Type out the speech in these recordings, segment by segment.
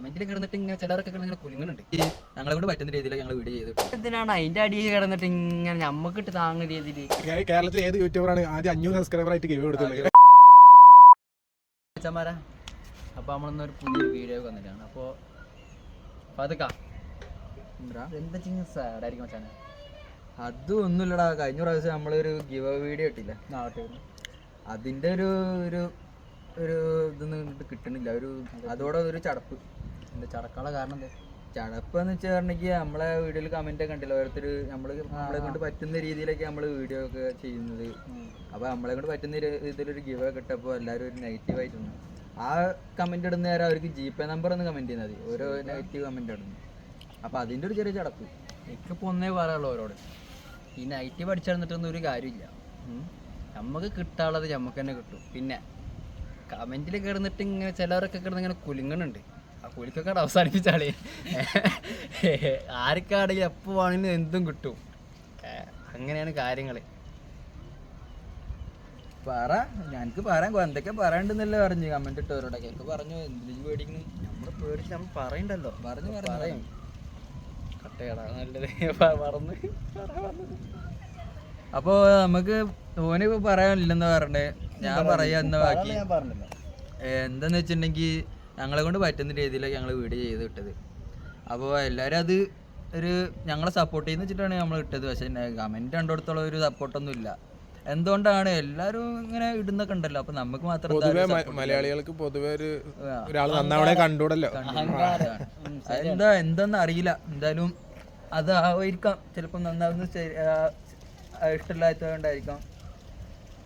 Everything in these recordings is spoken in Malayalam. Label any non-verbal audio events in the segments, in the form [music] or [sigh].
കമന്റിൽ കിടന്നിട്ട് ഇങ്ങനെ ചിലരൊക്കെ ഇങ്ങനെ കുലുങ്ങുന്നുണ്ട്. ഞങ്ങളെ കൊണ്ട് പറ്റുന്ന രീതിയിൽ ഞങ്ങൾ വീഡിയോ ചെയ്തിട്ട് എന്തിനാണ് അതിന്റെ അടിയിൽ കിടന്നിട്ട് ഇങ്ങനെ ഞമ്മക്കിട്ട് താങ്ങുന്ന രീതിയിൽ കേരളത്തിൽ കേരളത്തിലെ ഏത് യൂട്യൂബറാണ് ആദ്യം അഞ്ഞൂറ് സബ്സ്ക്രൈബർ ആയിട്ട് ഗിവ് കൊടുത്തത്? അച്ഛന്മാരാ അപ്പോൾ നമ്മളിന്നൊരു പുതിയ വീഡിയോ വന്നിട്ടാണ്. അപ്പോൾ പതുക്ക. എന്താ സാഡായിരിക്കും മച്ചാനെ അത് ഒന്നുമില്ലടാ. കഴിഞ്ഞ പ്രാവശ്യം നമ്മളൊരു ഗിവ് വീഡിയോ ഇട്ടില്ല? അതിന്റെ ഒരു ഒരു ഒരു ഇതൊന്നും കിട്ടണില്ല ഒരു അതോടെ ഒരു ചടപ്പ്. എന്താ ചടക്കാനുള്ള കാരണം എന്താ? ചടപ്പ് എന്ന് വെച്ചിട്ടുണ്ടെങ്കിൽ നമ്മളെ വീഡിയോയിൽ കമന്റ് ഒക്കെ ഉണ്ടല്ലോ ഓരോരുത്തർ നമ്മൾ നമ്മളെ കൊണ്ട് പറ്റുന്ന രീതിയിലൊക്കെ നമ്മൾ വീഡിയോ ഒക്കെ ചെയ്യുന്നത്. അപ്പോൾ നമ്മളെ കൊണ്ട് പറ്റുന്ന ഒരു ഇതിലൊരു ഒക്കെ കിട്ടപ്പോൾ എല്ലാവരും ഒരു നെഗറ്റീവ് ആയിട്ടുണ്ട് ആ കമന്റ് ഇടുന്ന നേരം അവർക്ക് ജി പേ നമ്പർ ഒന്ന് കമന്റ് ചെയ്യുന്നത് മതി. ഓരോ നെഗറ്റീവ് കമന്റ് ഇടുന്നു. അപ്പോൾ അതിന്റെ ഒരു ചെറിയ ചടപ്പ്. എനിക്കിപ്പോൾ ഒന്നേ പറയാനുള്ളൂ അവരോട്. ഈ നെഗറ്റീവ് അടിച്ചിടന്നിട്ടൊന്നും ഒരു കാര്യമില്ല. നമുക്ക് കിട്ടാനുള്ളത് നമുക്ക് തന്നെ കിട്ടും. പിന്നെ കമന്റിൽ കിടന്നിട്ട് ഇങ്ങനെ ചിലവരൊക്കെ കിടന്ന് ഇങ്ങനെ കുലുങ്ങുന്നുണ്ട് ആ കുലുക്കൊക്കെ അവസാനിപ്പിച്ചാളി ആർക്കാണെങ്കിൽ എപ്പോൾ വേണമെങ്കിലും എന്തും കിട്ടും. അങ്ങനെയാണ് കാര്യങ്ങൾ പറ ഞങ്ങൾക്ക് പറയാൻ എന്തൊക്കെ പറയണ്ടെന്നല്ലേ പറഞ്ഞു. കമന്റ് ഇട്ടവരോടൊക്കെ എനിക്ക് പറഞ്ഞു എന്തിനു പേടിക്കുന്നു? നമ്മൾ പേടിച്ച് നമ്മൾ പറയണ്ടല്ലോ. പറഞ്ഞു പറയും. കട്ടയടാ നല്ലത്. മറന്ന്. അപ്പോ നമുക്ക് ഓന് ഇപ്പൊ പറയാനില്ലെന്ന് പറഞ്ഞേ ഞാൻ പറയാ എന്ന ബാക്കി. എന്താന്ന് വെച്ചിട്ടുണ്ടെങ്കിൽ ഞങ്ങളെ കൊണ്ട് പറ്റുന്ന രീതിയിലൊക്കെ ഞങ്ങൾ വീഡിയോ ചെയ്ത് ഇട്ടത്. അപ്പോൾ എല്ലാവരും അത് ഒരു ഞങ്ങളെ സപ്പോർട്ട് ചെയ്യുന്ന വെച്ചിട്ടാണ് നമ്മൾ ഇട്ടത്. പക്ഷേ കമന്റ് കണ്ടിടത്തോളം ഒരു സപ്പോർട്ടൊന്നും ഇല്ല. എന്തുകൊണ്ടാണ് എല്ലാവരും ഇങ്ങനെ ഇടുന്നൊക്കെ ഉണ്ടല്ലോ. അപ്പൊ നമുക്ക് മാത്രം? മലയാളികൾക്ക് പൊതുവെ ഒരു ഒരാൾ നന്നാവണേ കണ്ടൂടല്ലോ എന്താ എന്താന്ന് അറിയില്ല. എന്തായാലും അതായിരിക്കാം ചിലപ്പോൾ നന്നാവുന്ന ഇഷ്ടമില്ലാത്തതുകൊണ്ടായിരിക്കാം.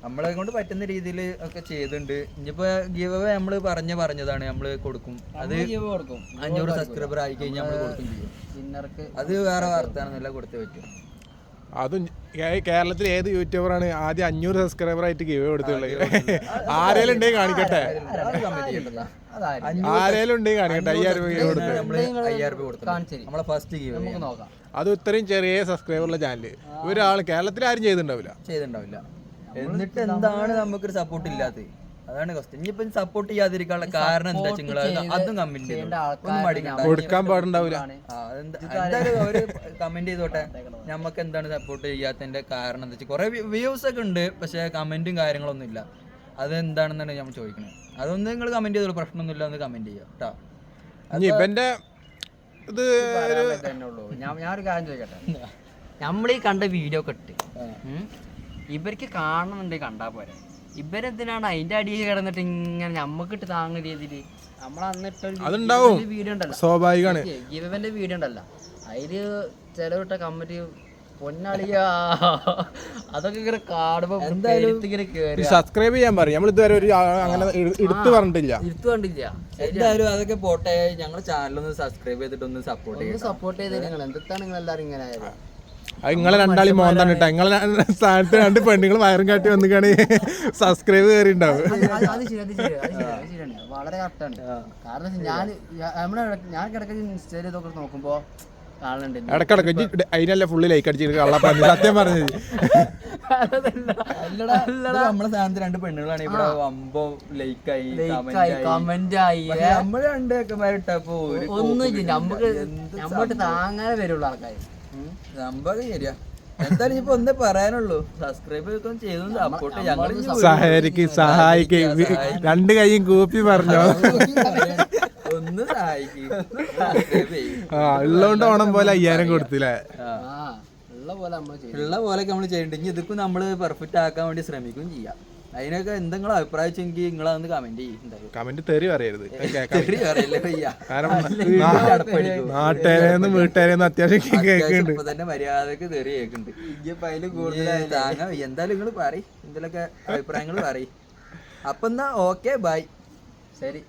നമ്മളെ കൊണ്ട് പറ്റുന്ന രീതിയിൽ ഒക്കെ ചെയ്തിട്ടുണ്ട് ഇനിയിപ്പോ ഗീവ് അവേ നമ്മൾ പറഞ്ഞ പറഞ്ഞതാണ് നമ്മൾ കൊടുക്കും. അത് കൊടുക്കും. അഞ്ഞൂറ് സബ്സ്ക്രൈബർ ആയി കഴിഞ്ഞാൽ നമ്മൾ കൊടുക്കും ചെയ്യും. വിന്നർക്ക് അത് വേറെ വാർത്താണെന്നല്ല കൊടുത്തു പറ്റും. അതും കേരളത്തിൽ കേരളത്തിലെ ഏത് യൂട്യൂബറാണ് ആദ്യം അഞ്ഞൂറ് സബ്സ്ക്രൈബർ ആയിട്ട് ഗീവ് കൊടുത്തുള്ളത്? [laughs] ആരേലും ഉണ്ടെങ്കിൽ കാണിക്കട്ടെ. ആരേലും ഉണ്ടെങ്കിൽ കാണിക്കട്ടെ. അയ്യായിരം രൂപ ഗീവ് കൊടുത്ത് നമ്മൾ ഫസ്റ്റ് ഗീവ് നമുക്ക് നോക്കാം. അത് ഇത്രയും ചെറിയ സബ്സ്ക്രൈബറുള്ള ചാനൽ ഒരാൾ കേരളത്തിൽ ആരും ചെയ്തിട്ടുണ്ടാവില്ല. ചെയ്തിട്ടുണ്ടാവില്ല. എന്നിട്ട് എന്താണ് നമുക്കൊരു സപ്പോർട്ട് ഇല്ലാത്തത് അതാണ് ക്വസ്റ്റ്യൻ ഇനിയിപ്പം സപ്പോർട്ട് ചെയ്യാതിരിക്കാനുള്ള കാരണം എന്താ നിങ്ങൾ അതും കമന്റ് ഒന്നും കൊടുക്കാൻ പാടുണ്ടാവില്ല അതെന്താ- എന്തായാലും കമന്റ് ചെയ്തോട്ടെ. നമുക്ക് എന്താണ് സപ്പോർട്ട് ചെയ്യാത്തതിന്റെ കാരണം എന്താ വെച്ചാൽ കുറെ വ്യൂസ് ഒക്കെ ഉണ്ട് പക്ഷെ കമന്റും കാര്യങ്ങളൊന്നും ഇല്ല. അതെന്താണെന്നാണ് ഞാൻ ചോദിക്കുന്നത് അതൊന്നും നിങ്ങൾ കമന്റ് ചെയ്തോളൂ. പ്രശ്നമൊന്നുമില്ല എന്ന് കമന്റ് ചെയ്യാം കേട്ടോ. ഇനി ഇവന്റെ ഇത് ഞാനൊരു കാര്യം ചോദിക്കട്ടെ? നമ്മൾ ഈ കണ്ട വീഡിയോ ഒക്കെ ഇട്ട്. ഇവർക്ക് കാണുന്നുണ്ടെങ്കിൽ കണ്ടാ പോരെ. ഇവരെന്തിനാണ് അതിന്റെ അടിയിൽ കിടന്നിട്ട് ഇങ്ങനെ ഞമ്മക്കിട്ട് താങ്ങുന്ന രീതിയിൽ നമ്മളന്നിട്ടൊരു. വീഡിയോ ഉണ്ടല്ലോ. സ്വാഭാവികമാണ് ഇവന്റെ വീഡിയോ ഉണ്ടല്ലോ. അതിൽ ചിലവിട്ട കമ്മിറ്റി പൊന്നാളിയ അതൊക്കെ ഇങ്ങനെ കാണുമ്പോ എന്തായാലും സബ്സ്ക്രൈബ് ചെയ്യാൻ പറയും. നമ്മൾ ഇതുവരെ ഒരു അങ്ങനെ എടുത്തു പറഞ്ഞിട്ടില്ല. കണ്ടില്ല എന്തായാലും അതൊക്കെ പോട്ടെ. ഞങ്ങളുടെ ചാനലൊന്ന് സബ്സ്ക്രൈബ് ചെയ്തിട്ടൊന്ന് സപ്പോർട്ട് ഒന്ന് സപ്പോർട്ട് ചെയ്ത് നിങ്ങൾ എന്താണ് നിങ്ങൾ എല്ലാവരും ഇങ്ങനെ നിങ്ങളെ രണ്ടാളി മോന്താണ് കേട്ടോ നിങ്ങളെ സ്ഥാനത്ത് രണ്ട് പെണ്ണുങ്ങൾ വയറും കാട്ടി വന്നിക്കാണ്. സബ്സ്ക്രൈബ് കയറി ഉണ്ടാവും വളരെ കറക്റ്റാണ് കാരണം ഞാൻ നമ്മളെ നമ്മുടെ ഞാൻ കിടക്കുന്ന ഇൻസ്റ്റയിൽ ഇതൊക്കെ നോക്കുമ്പോ ഇടക്കിടക്ക് അതിനല്ല ഫുള്ള് ലൈക്ക് അടിച്ചിട്ട് കള്ളപ്പന്നി സത്യം പറഞ്ഞത്. നമ്മളെ സ്ഥാനത്ത് രണ്ട് പെണ്ണുങ്ങളാണ്. ഇവിടെ വമ്പോ ലൈക്കായി കമന്റ് ആയി നമ്മൾ രണ്ട് ഒന്നും ഒരു ഒന്നുമില്ല നമുക്ക് നമ്മോട്ട് താങ്ങാനേ വരുള്ളൂ ആൾക്കാർ സംഭവം ശരിയാ എന്തായാലും ഇപ്പൊ ഒന്നേ പറയാനുള്ളൂ. സബ്സ്ക്രൈബ് ചെയ്തു സപ്പോർട്ട് ഞങ്ങൾ സഹായിക്ക്. രണ്ട് കൈയും കൂപ്പി പറഞ്ഞോ? ഒന്ന് സഹായിക്കും ഉള്ളോണ്ട് ഓണം പോലെ അയ്യായിരം കൊടുത്തില്ലേ? ഉള്ള പോലെ നമ്മൾ ചെയ്യും. ഉള്ള പോലെ നമ്മൾ ചെയ്യണ്ടെങ്കിൽ ഇതൊക്കെ നമ്മൾ പെർഫെക്റ്റ് ആക്കാൻ വേണ്ടി ശ്രമിക്കുകയും ചെയ്യാം. അതിനൊക്കെ എന്തെങ്കിലും അഭിപ്രായം വെച്ചെങ്കിൽ നിങ്ങളതൊന്ന് കമന്റ് ചെയ്യും. കമന്റ് തെറി പറയരുത്. നാട്ടുകാരെന്ന് വീട്ടുകാരെന്ന് അത്യാവശ്യം കേൾക്കുന്നുണ്ട്. ഇപ്പൊ തന്നെ മര്യാദയ്ക്ക് തെറി കേൾക്കുന്നുണ്ട്. താങ്ങാ. എന്തായാലും നിങ്ങൾ പറയും. എന്തെങ്കിലുമൊക്കെ അഭിപ്രായങ്ങൾ പറയും. അപ്പൊ എന്നാ ഓക്കെ ബൈ ശരി.